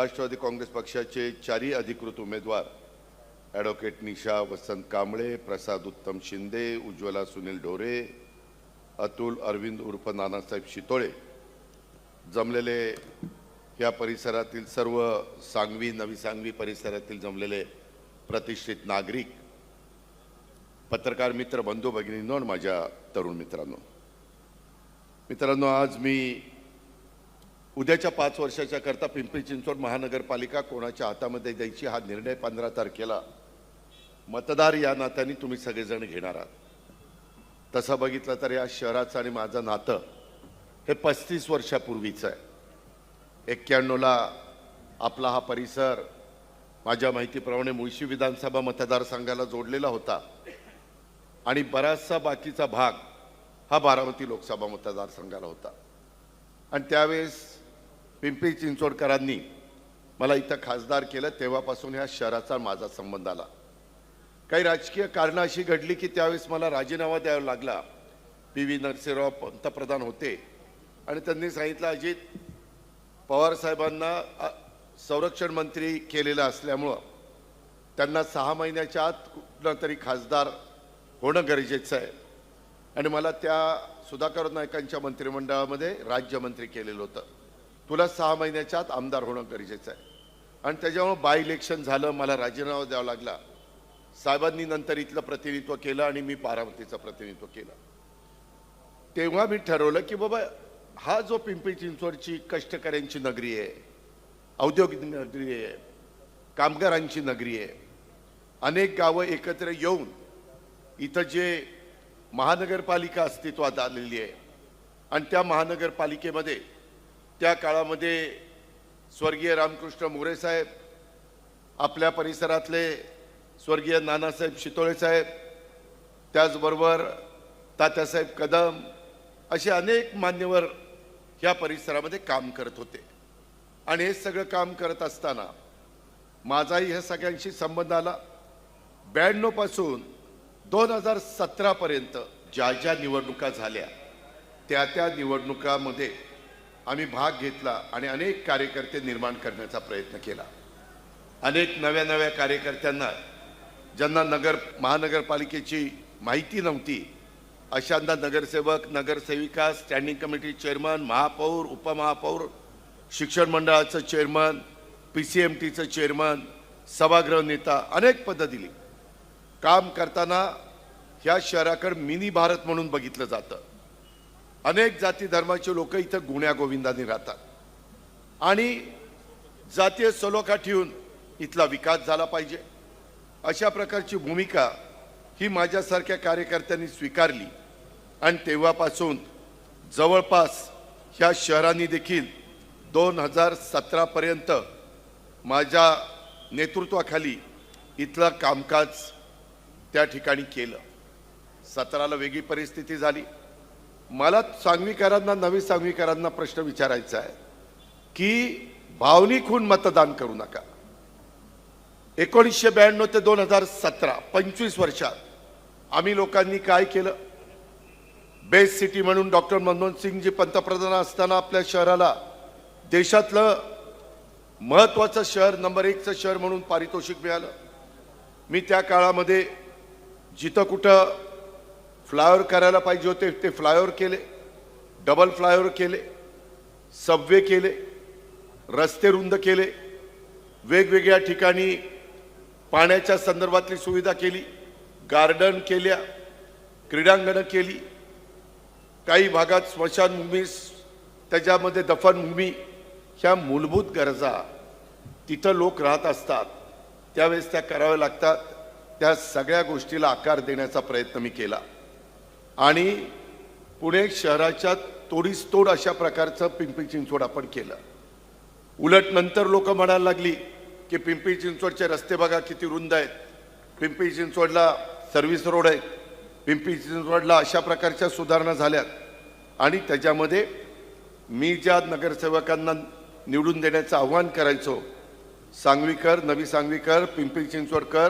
राष्ट्रवादी काँग्रेस पक्षाचे चारही अधिकृत उमेदवार ॲडव्होकेट निशा वसंत कांबळे प्रसाद उत्तम शिंदे उज्ज्वला सुनील ढोरे अतुल अरविंद उर्फ नानासाहेब शितोळे जमलेले या परिसरातील सर्व सांगवी नवी सांगवी परिसरातील जमलेले प्रतिष्ठित नागरिक पत्रकार मित्र बंधू भगिनींनो माझ्या तरुण मित्रांनो. मित्रांनो आज मी उद्याच्या पाच वर्षाच्या करता पिंपरी चिंचवड महानगरपालिका कोणाच्या हातामध्ये द्यायची हा निर्णय पंधरा तारखेला. मतदार या नात्याने तुम्ही सगळेजण घेणार आहात. तसं बघितलं तर या शहराचं आणि माझं नातं हे पस्तीस वर्षापूर्वीचं आहे. एक्क्याण्णवला आपला हा परिसर माझ्या माहितीप्रमाणे मुळशी विधानसभा मतदारसंघाला जोडलेला होता. आणि बराचसा बाकीचा भाग हा बारामती लोकसभा मतदारसंघाला होता. आणि त्यावेळेस पिंपरी चिंचवडकरांनी मला इथं खासदार केलं तेव्हापासून ह्या शहराचा माझा संबंध आला. काही राजकीय कारणं अशी घडली की त्यावेळेस मला राजीनामा द्यावा लागला. पी व्ही नरसिंहराव पंतप्रधान होते. आणि त्यांनी सांगितलं अजित पवार साहेबांना संरक्षण मंत्री केलेलं असल्यामुळं त्यांना सहा महिन्याच्या आत कुठला तरी खासदार होणं गरजेचं आहे. आणि मला त्या सुधाकर नायकांच्या मंत्रिमंडळामध्ये राज्यमंत्री केलेलं होतं. तुला सहा महिन्याच्या आत आमदार होणं गरजेचं आहे. आणि त्याच्यामुळं बाय इलेक्शन झालं मला राजीनामा द्यावा लागला. साहेबांनी नंतर इथलं प्रतिनिधित्व केलं आणि मी बारामतीचं प्रतिनिधित्व केलं. तेव्हा मी ठरवलं की बाबा हा जो पिंपरी चिंचवडची कष्टकऱ्यांची नगरी आहे औद्योगिक नगरी आहे कामगारांची नगरी आहे अनेक गावं एकत्र येऊन इथं जे महानगरपालिका अस्तित्वात आलेली आहे आणि त्या महानगरपालिकेमध्ये त्या काळामध्ये स्वर्गीय रामकृष्ण मोरे साहेब आपल्या परिसरातले स्वर्गीय नानासाहेब शितोळे साहेब त्याचबरोबर तात्यासाहेब कदम असे अनेक मान्यवर ह्या परिसरामध्ये काम करत होते. आणि हे सगळं काम करत असताना माझाही ह्या सगळ्यांशी संबंध आला. ब्याण्णवपासून दोन हजार सतरापर्यंत ज्या ज्या निवडणुका झाल्या त्या त्या निवडणुकामध्ये आम्ही भाग घेतला आणि अनेक कार्यकर्ते निर्माण करण्याचा प्रयत्न केला. अनेक नव्या नव्या कार्यकर्त्यांना ज्यांना नगर महानगरपालिकेची माहिती नव्हती अशांना नगरसेवक नगरसेविका स्टँडिंग कमिटी चेअरमन महापौर उपमहापौर शिक्षण मंडळाचं चेअरमन पी सी एम टीचं चेअरमन सभागृह नेता अनेक पदं दिली. काम करताना ह्या शहराकडे मिनी भारत म्हणून बघितलं जातं. अनेक जाती धर्माचे लोक इथं गुण्या गोविंदाने राहतात. आणि जातीय सलोखा ठेवून इथला विकास झाला पाहिजे. अशा प्रकारची भूमिका ही माझ्यासारख्या कार्यकर्त्यांनी स्वीकारली. आणि तेव्हापासून जवळपास ह्या शहरांनी देखील दोन हजार सतरापर्यंत माझ्या नेतृत्वाखाली इथलं कामकाज त्या ठिकाणी केलं. सतराला वेगळी परिस्थिती झाली. मला सांगवीकरांना नवीन सांगवीकरांना प्रश्न विचारायचा आहे की भावनिक होऊन मतदान करू नका. एकोणीसशे ब्याण्णव ते दोन हजार सतरा पंचवीस वर्षात आम्ही लोकांनी काय केलं? बेस्ट सिटी म्हणून डॉक्टर मनमोहन सिंगजी पंतप्रधान असताना आपल्या शहराला देशातलं महत्वाचं शहर नंबर एकचं शहर म्हणून पारितोषिक मिळालं. मी त्या काळामध्ये जिथं कुठं फ्लायओव्हर करायला पाहिजे होते ते फ्लायओव्हर केले डबल फ्लायओव्हर केले सबवे केले रस्ते रुंद केले वेगवेगळ्या ठिकाणी पाण्याच्या संदर्भातली सुविधा केली गार्डन केल्या क्रीडांगणं केली काही भागात स्मशानभूमी त्याच्यामध्ये दफनभूमी ह्या मूलभूत गरजा तिथं लोक राहत असतात त्यावेळेस त्या कराव्या लागतात त्या सगळ्या गोष्टीला आकार देण्याचा प्रयत्न मी केला. आणि पुणे शहराच्या तोडीस तोड अशा प्रकारचं पिंपरी चिंचवड आपण केलं. उलट नंतर लोक म्हणायला लागली की पिंपरी चिंचवडचे रस्ते बघा किती रुंद आहेत. पिंपरी चिंचवडला सर्व्हिस रोड आहेत. पिंपरी चिंचवडला अशा प्रकारच्या सुधारणा झाल्यात. आणि त्याच्यामध्ये मी ज्या नगरसेवकांना निवडून देण्याचं आव्हान करायचो सांगवीकर नवी सांगवीकर पिंपरी चिंचवडकर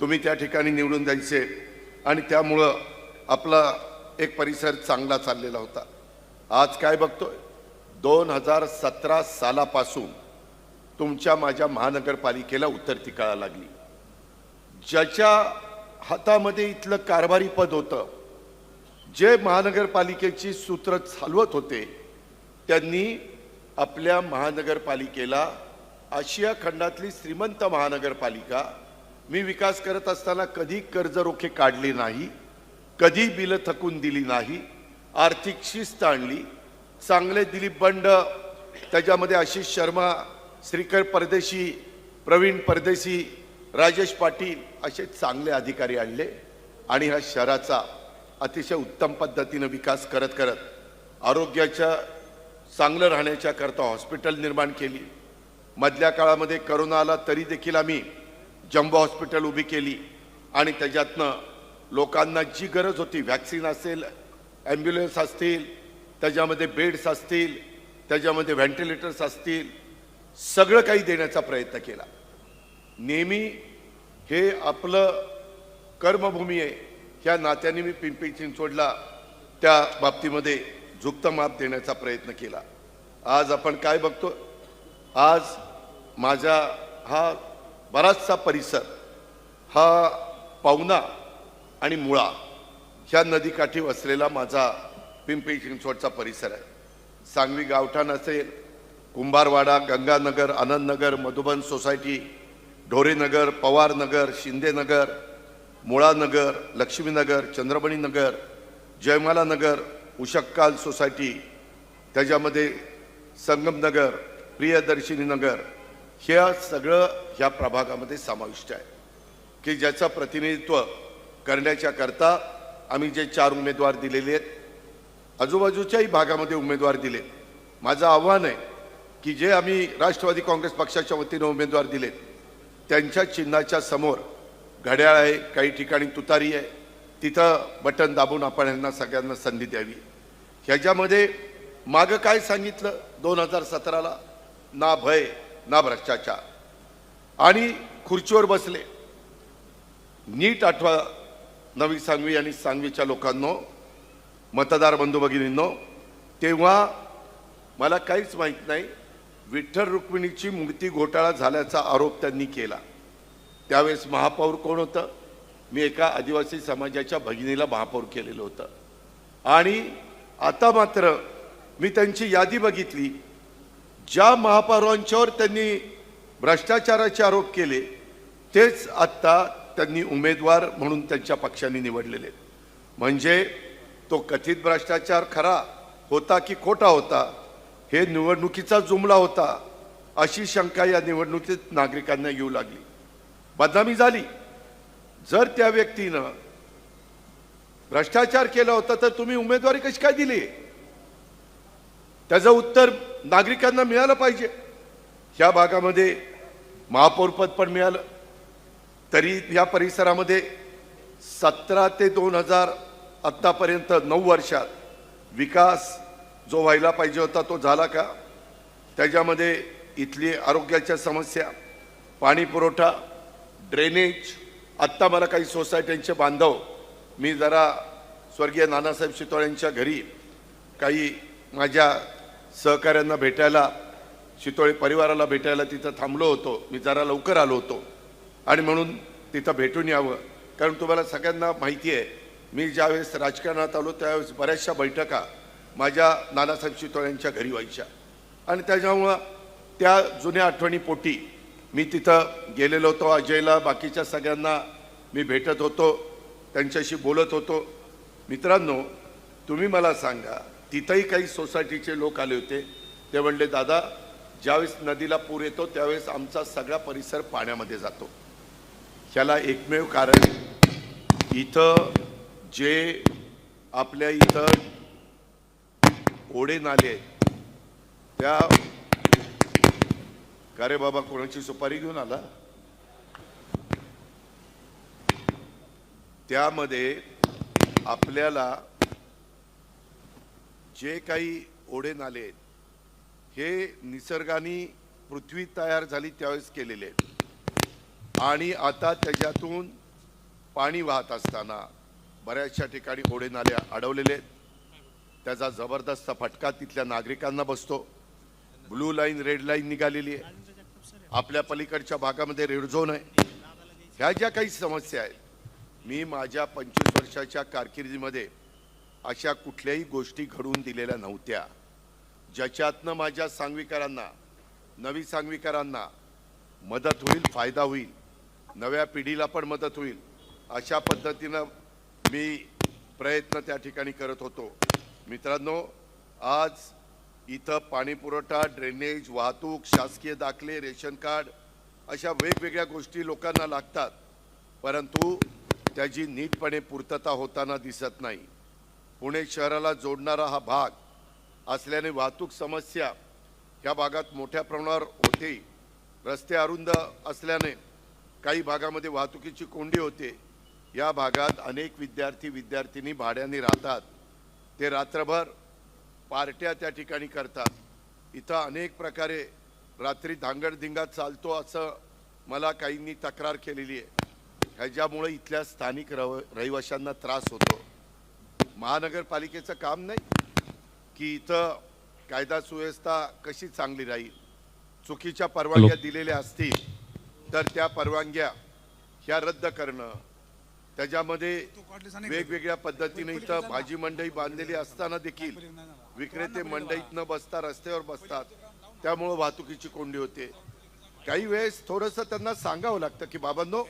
तुम्ही त्या ठिकाणी निवडून द्यायचे. आणि त्यामुळं आपला एक परिसर चांगला चाललेला होता. आज काय बघतोय? दोन हजार सतरा सालापासून तुमच्या माझ्या महानगरपालिकेला उत्तरती कळा लागली. ज्याच्या हातामध्ये इथलं कारभारी पद होतं जे महानगरपालिकेची सूत्र चालवत होते त्यांनी आपल्या महानगरपालिकेला आशिया खंडातली श्रीमंत महानगरपालिका मी विकास करत असताना कधी कर्ज रोखे काढले नाही कधी बिलं थकून दिली नाही आर्थिक शिस्त आणली चांगले दिलीप बंड त्याच्यामध्ये आशिष शर्मा श्रीकर परदेशी प्रवीण परदेशी राजेश पाटील असे चांगले अधिकारी आणले आणि ह्या शहराचा अतिशय उत्तम पद्धतीनं विकास करत करत आरोग्याच्या चांगलं राहण्याच्या करता हॉस्पिटल निर्माण केली. मधल्या काळामध्ये करोना आला तरी देखील आम्ही जम्बो हॉस्पिटल उभी केली आणि त्याच्यातनं लोकांना जी गरज होती व्हॅक्सिन असेल ॲम्ब्युलन्स असतील त्याच्यामध्ये बेड्स असतील त्याच्यामध्ये व्हेंटिलेटर्स असतील सगळं काही देण्याचा प्रयत्न केला. नेहमी हे आपलं कर्मभूमी आहे. ह्या नात्याने मी पिंपरी चिंचवडला त्या बाबतीमध्ये झुकतं माप देण्याचा प्रयत्न केला. आज आपण काय बघतो? आज माझा हा बराचसा परिसर हा पाहुणा आणि मुळा ह्या नदीकाठी वसलेला माझा पिंपरी चिंचवडचा परिसर आहे. सांगवी गावठाण असेल कुंभारवाडा गंगानगर आनंदनगर मधुबन सोसायटी ढोरेनगर पवारनगर शिंदेनगर मुळानगर लक्ष्मीनगर चंद्रमणी नगर उशक्काल सोसायटी त्याच्यामध्ये संगमनगर प्रियदर्शिनी नगर ह्या सगळं ह्या प्रभागामध्ये समाविष्ट आहे. की ज्याचं प्रतिनिधित्व करण्याच्या करता आम्ही जे चार उमेदवार दिलेले आहेत आजूबाजूच्याही भागामध्ये उमेदवार दिले माझं आव्हान आहे की जे आम्ही राष्ट्रवादी काँग्रेस पक्षाच्या वतीनं उमेदवार दिलेत त्यांच्या चिन्हाच्या समोर घड्याळ आहे काही ठिकाणी तुतारी आहे तिथं बटन दाबून आपण यांना सगळ्यांना संधी द्यावी. ह्याच्यामध्ये मागं काय सांगितलं दोन हजार सतराला? ना भय ना भ्रष्टाचार. आणि खुर्चीवर बसले. नीट आठवा नवी सांगवी आणि सांगवीच्या लोकांनो मतदार बंधू भगिनींनो तेव्हा मला काहीच माहीत नाही विठ्ठल रुक्मिणीची मूर्ती घोटाळा झाल्याचा आरोप त्यांनी केला. त्यावेळेस महापौर कोण होतं? मी एका आदिवासी समाजाच्या भगिनीला महापौर केलेलं होतं. आणि आता मात्र मी त्यांची यादी बघितली. ज्या महापौरांच्यावर त्यांनी भ्रष्टाचाराचे आरोप केले तेच आत्ता त्यांनी उमेदवार म्हणून त्यांच्या पक्षाने निवडलेले म्हणजे तो कथित भ्रष्टाचार खरा होता की खोटा होता हे निवडणुकीचा जुमला होता अशी शंका या निवडणुकीत नागरिकांना येऊ लागली. बदनामी झाली. जर त्या व्यक्तीनं भ्रष्टाचार केला होता तर तुम्ही उमेदवारी कशी काय दिली? त्याचं उत्तर नागरिकांना मिळालं पाहिजे. ह्या भागामध्ये महापौरपद पण मिळालं. तरी या परिसरामध्ये सतरा ते दोन हजार आत्तापर्यंत नऊ वर्षात विकास जो व्हायला पाहिजे होता तो झाला का? त्याच्यामध्ये इथली आरोग्याच्या समस्या पाणी पुरवठा ड्रेनेज आत्ता मला काही सोसायट्यांचे बांधव मी जरा स्वर्गीय नानासाहेब शितोळ्यांच्या घरी काही माझ्या सहकाऱ्यांना भेटायला शितोळे परिवाराला भेटायला तिथं थांबलो होतो. मी जरा लवकर आलो होतो. आणि म्हणून तिथं भेटून यावं. कारण तुम्हाला सगळ्यांना माहिती आहे मी ज्यावेळेस राजकारणात आलो त्यावेळेस बऱ्याचशा बैठका माझ्या नानासाहेब शितोळ्यांच्या घरी व्हायच्या. आणि त्याच्यामुळं त्या जुन्या आठवणीपोटी मी तिथं गेलेलो होतो अजयला बाकीच्या सगळ्यांना मी भेटत होतो त्यांच्याशी बोलत होतो. मित्रांनो तुम्ही मला सांगा तिथंही काही सोसायटीचे लोक आले होते. ते म्हणले दादा ज्यावेळेस नदीला पूर येतो त्यावेळेस आमचा सगळा परिसर पाण्यामध्ये जातो. ह्याला एकमेव कारण इथं जे आपल्या इथं ओढे नाले आहेत त्या का रे बाबा कोणाची सुपारी घेऊन आला? त्यामध्ये आपल्याला जे काही ओढे नाले आहेत हे निसर्गाने पृथ्वी तयार झाली त्यावेळेस केलेले आहेत. आणि आता त्याच्यातून पाणी वाहत असताना बऱ्याचशा ठिकाणी ओढे नाले अडवलेले आहेत. त्याचा जबरदस्त फटका तिथल्या नागरिकांना बसतो. ब्लू लाईन रेड लाईन निघालेली आहे. आपल्या पलीकडच्या भागामध्ये रेड झोन आहे. ह्या ज्या काही समस्या आहेत मी माझ्या पंचवीस वर्षाच्या कारकिर्दीमध्ये अशा कुठल्याही गोष्टी घडवून दिलेल्या नव्हत्या. ज्याच्यातनं माझ्या सांगविकारांना नवी सांगविकारांना मदत होईल फायदा होईल. नव्या पिढीला पण मदत होईल. अशा पद्धतीनं मी प्रयत्न त्या ठिकाणी करत होतो. मित्रांनो आज इथं पाणीपुरवठा ड्रेनेज वाहतूक शासकीय दाखले रेशन कार्ड अशा वेगवेगळ्या गोष्टी लोकांना लागतात. परंतु त्याची नीटपणे पूर्तता होताना दिसत नाही. पुणे शहराला जोडणारा हा भाग असल्याने वाहतूक समस्या या भागात मोठ्या प्रमाणावर होते. रस्ते अरुंद असल्याने काही भागामध्ये वाहतुकीची कोंडी होते. या भागात अनेक विद्यार्थी विद्यार्थिनी भाड्याने राहतात. ते रात्रभर पार्ट्या त्या ठिकाणी करतात. इथं अनेक प्रकारे रात्री धांगडधिंगा चालतो असं मला काहींनी तक्रार केलेली आहे. ह्याच्यामुळे इथल्या स्थानिक रव रहिवाशांना त्रास होतो. महानगरपालिकेचं काम नाही की इथं कायदा सुव्यवस्था कशी चांगली राहील? चुकीच्या परवानग्या दिलेल्या असतील तर त्या परवानग्या ह्या रद्द करणं त्याच्यामध्ये वेगवेगळ्या पद्धतीने इथं भाजी मंडई बांधलेली असताना देखील विक्रेते मंडईत न बसता रस्त्यावर बसतात. त्यामुळं वाहतुकीची कोंडी होते. काही वेळेस थोडंसं त्यांना सांगावं लागतं की बाबांनो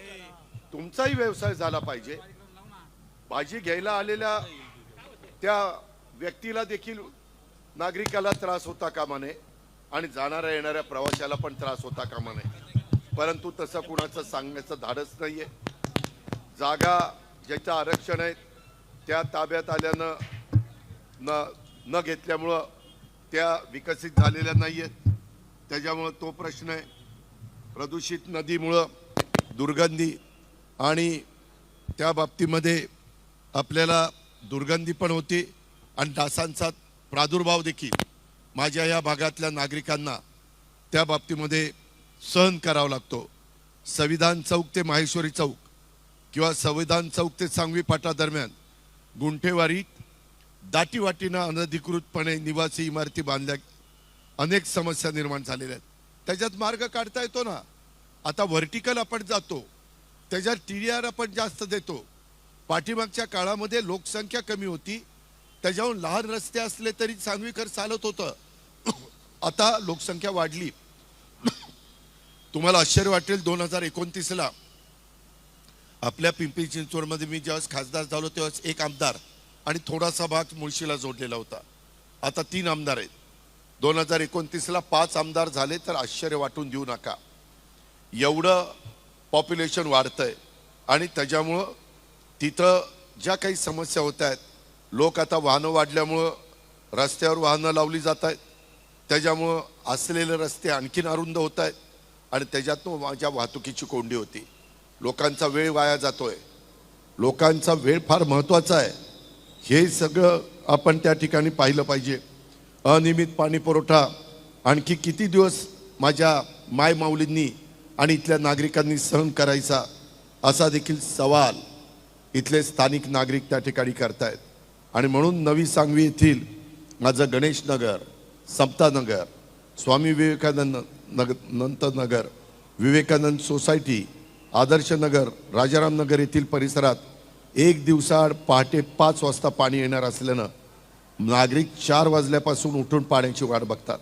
तुमचाही व्यवसाय झाला पाहिजे. भाजी घ्यायला आलेल्या त्या व्यक्तीला देखील नागरिकाला त्रास होता कामा नये आणि जाणाऱ्या येणाऱ्या प्रवाशाला पण त्रास होता कामा नये. परंतु तसं कुणाचं सांगण्याचं धाडस नाही आहे जागा ज्याचं आरक्षण आहे त्या ताब्यात आल्यानं न न घेतल्यामुळं त्या विकसित झालेल्या नाही आहेत त्याच्यामुळं तो प्रश्न आहे. प्रदूषित नदीमुळं दुर्गंधी आणि त्या बाबतीमध्ये आपल्याला दुर्गंधी पण होते आणि डासांचा प्रादुर्भाव देखील. माझ्या या भागातल्या नागरिकांना त्या बाबतीमध्ये सहन करावा लागतो. संविधान चौक ते माहेश्वरी चौक किंवा संविधान चौक ते सांगवी फाटा दरम्यान गुंठेवारीत दाटीवाटीनं अनधिकृतपणे निवासी इमारती बांधल्या. अनेक समस्या निर्माण झालेल्या आहेत. त्याच्यात मार्ग काढता येतो ना. आता व्हर्टिकल आपण जातो. त्याच्यात टी डी आर आपण जास्त देतो. पाठीमागच्या काळामध्ये लोकसंख्या कमी होती. त्याच्याहून लहान रस्ते असले तरी सांगवीकर चालत होतं. आता लोकसंख्या वाढली. तुम्हाला आश्चर्य वाटेल दोन हजार एकोणतीसला आपल्या पिंपरी चिंचवडमध्ये मी ज्यावेळेस खासदार झालो तेव्हाच एक आमदार आणि थोडासा भाग मुळशीला जोडलेला होता. आता तीन आमदार आहेत. दोन हजार एकोणतीसला पाच आमदार झाले तर आश्चर्य वाटून देऊ नका. एवढं पॉप्युलेशन वाढतं आहे आणि त्याच्यामुळं तिथं ज्या काही समस्या होत आहेत लोक आता वाहनं वाढल्यामुळं रस्त्यावर वाहनं लावली जात आहेत. त्याच्यामुळं असलेले रस्ते आणखीन अरुंद होत आहेत. आणि त्याच्यातून माझ्या वाहतुकीची कोंडी होती लोकांचा वेळ वाया जातोय. लोकांचा वेळ फार महत्त्वाचा आहे. हे सगळं आपण त्या ठिकाणी पाहिलं पाहिजे. अनियमित पाणी पुरवठा आणखी किती दिवस माझ्या मायमाऊलींनी आणि इथल्या नागरिकांनी सहन करायचा असा देखील सवाल इथले स्थानिक नागरिक त्या ठिकाणी करतायत. आणि म्हणून नवी सांगवी येथील माझं गणेशनगर समतानगर स्वामी विवेकानंद नग नंत नगर विवेकानंद सोसायटी आदर्श नगर राजाराम नगर येथील परिसरात एक दिवसाआड पहाटे पाच वाजता पाणी येणार असल्यानं नागरिक चार वाजल्यापासून उठून पाण्याची वाट बघतात.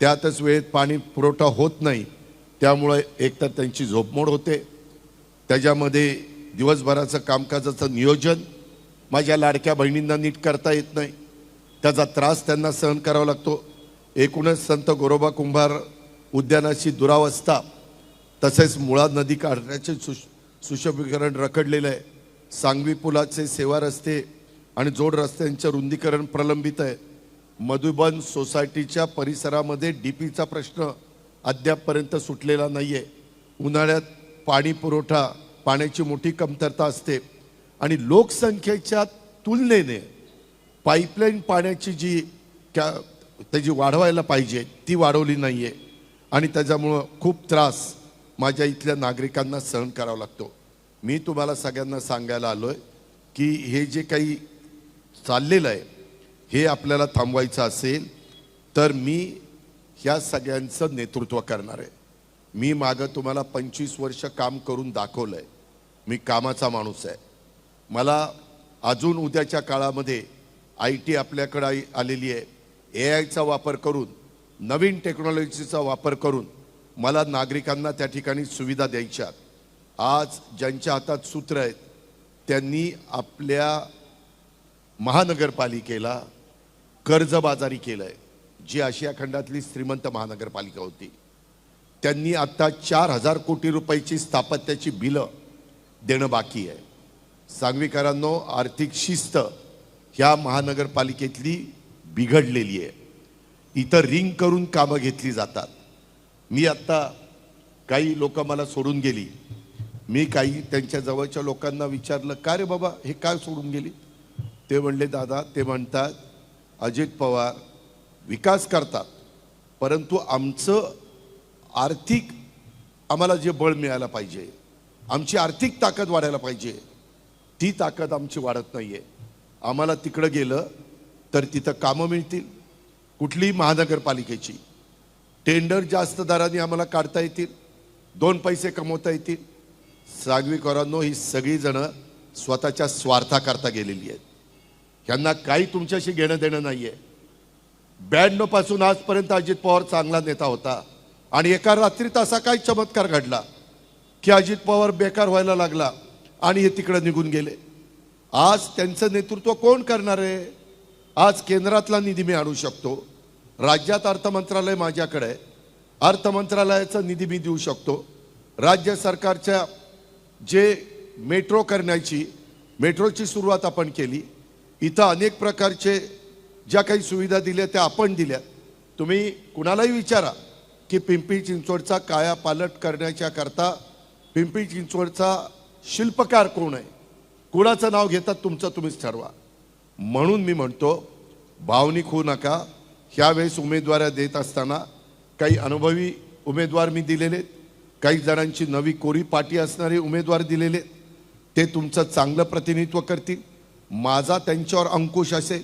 त्यातच वेळेत पाणी पुरवठा होत नाही त्यामुळे एकतर त्यांची झोपमोड होते. त्याच्यामध्ये दिवसभराचं कामकाजाचं नियोजन माझ्या लाडक्या बहिणींना नीट करता येत नाही. त्याचा त्रास त्यांना सहन करावा लागतो. एकूणच संत गोरोबा कुंभार उद्यानाची दुरावस्था तसेच मुळा नदी काढण्याचे सुश सुशोभीकरण रखडलेलं आहे. सांगवी पुलाचे सेवा रस्ते आणि जोड रस्त्यांचे रुंदीकरण प्रलंबित आहे. मधुबन सोसायटीच्या परिसरामध्ये डी पीचा प्रश्न अद्यापपर्यंत सुटलेला नाही आहे उन्हाळ्यात पाणी पुरवठा पाण्याची मोठी कमतरता असते आणि लोकसंख्येच्या तुलनेने पाईपलाईन पाण्याची जी त्या त्याची वाढवायला पाहिजे ती वाढवली नाही आहे आणि त्याच्यामुळं खूप त्रास माझ्या इथल्या नागरिकांना सहन करावा लागतो. मी तुम्हाला सगळ्यांना सांगायला आलो आहे की हे जे काही चाललेलं आहे हे आपल्याला थांबवायचं असेल तर मी ह्या सगळ्यांचं नेतृत्व करणार आहे. मी मागं तुम्हाला पंचवीस वर्ष काम करून दाखवलं आहे मी कामाचा माणूस आहे. मला अजून उद्याच्या काळामध्ये आय टी आपल्याकडे आलेली आहे. ए आयचा वापर करून नवीन टेक्नॉलॉजीचा वापर करून मला नागरिकांना त्या ठिकाणी सुविधा द्यायच्या आज ज्यांच्या हातात सूत्र आहेत त्यांनी आपल्या महानगरपालिकेला कर्जबाजारी केलं आहे जी आशिया खंडातली श्रीमंत महानगरपालिका होती. त्यांनी आत्ता चार हजार कोटी रुपयाची स्थापत्याची बिलं देणं बाकी आहे. सांगवीकरांनो आर्थिक शिस्त ह्या महानगरपालिकेतली बिघडलेली आहे. इथं रिंग करून कामं घेतली जातात. मी आत्ता काही लोक मला सोडून गेली. मी काही त्यांच्या जवळच्या लोकांना विचारलं का रे बाबा हे काय सोडून गेली? ते म्हणले दादा ते म्हणतात अजित पवार विकास करतात परंतु आमचं आर्थिक आम्हाला जे बळ मिळायला पाहिजे आमची आर्थिक ताकद वाढायला पाहिजे ती ताकद आमची वाढत नाही आहे आम्हाला तिकडं गेलं तर तिथं कामं मिळतील कुठलीही महानगरपालिकेची. टेंडर जास्त दराने आम्हाला काढता येतील. दोन पैसे कमवता येतील. सांगवीकरांनो ही सगळीजणं स्वतःच्या स्वार्थाकरता गेलेली आहेत. ह्यांना काही तुमच्याशी घेणं देणं नाही आहे ब्याण्णवपासून आजपर्यंत अजित पवार चांगला नेता होता. आणि एका रात्रीत असा काय चमत्कार घडला? की अजित पवार बेकार व्हायला लागला आणि हे तिकडं निघून गेले. आज त्यांचं नेतृत्व कोण करणार आहे? आज केंद्रातला निधी मी आणू शकतो. राज्यात अर्थमंत्रालय माझ्याकडे आहे. अर्थ निधी मी देऊ शकतो. राज्य सरकारच्या जे मेट्रो करण्याची मेट्रोची सुरुवात आपण केली. इथं अनेक प्रकारचे ज्या काही सुविधा दिल्या त्या आपण दिल्या. तुम्ही कुणालाही विचारा की पिंपरी चिंचवडचा कायापालट करण्याच्या करता पिंपरी चिंचवडचा शिल्पकार कोण आहे? कुणाचं नाव घेतात तुमचं तुम्हीच ठरवा. म्हणून मी म्हणतो भावनिक होऊ नका. ह्यावेळेस उमेदवाऱ्या देत असताना काही अनुभवी उमेदवार मी दिलेले आहेत. काही जणांची नवी कोरी पाठी असणारे उमेदवार दिलेले आहेत. ते तुमचं चांगलं प्रतिनिधित्व करतील. माझा त्यांच्यावर अंकुश असेल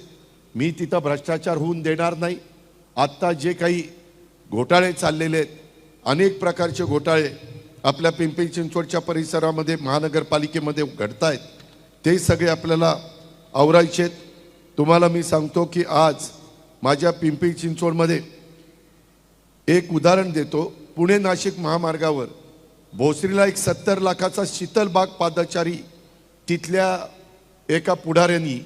मी तिथं भ्रष्टाचार होऊन देणार नाही. आत्ता जे काही घोटाळे चाललेले आहेत अनेक प्रकारचे घोटाळे आपल्या पिंपरी चिंचवडच्या परिसरामध्ये महानगरपालिकेमध्ये घडत आहेत. ते सगळे आपल्याला आवरायचे आहेत. तुम्हाला मी सांगतो की आज माझ्या पिंपरी चिंचवडमध्ये एक उदाहरण देतो. पुणे नाशिक महामार्गावर भोसरीला एक सत्तर लाखाचा शीतलबाग पादचारी तिथल्या एका पुढाऱ्यांनी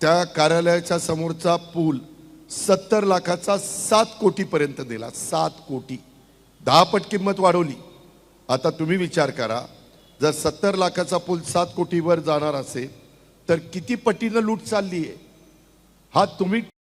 त्या कार्यालयाच्या समोरचा पूल सत्तर लाखाचा सात कोटीपर्यंत दिला. सात कोटी. दहा पट किंमत वाढवली. आता तुम्ही विचार करा जर सत्तर लाखाचा पूल सात कोटीवर जाणार असेल तर किती पटीनं लूट चालली आहे हा तुम्ही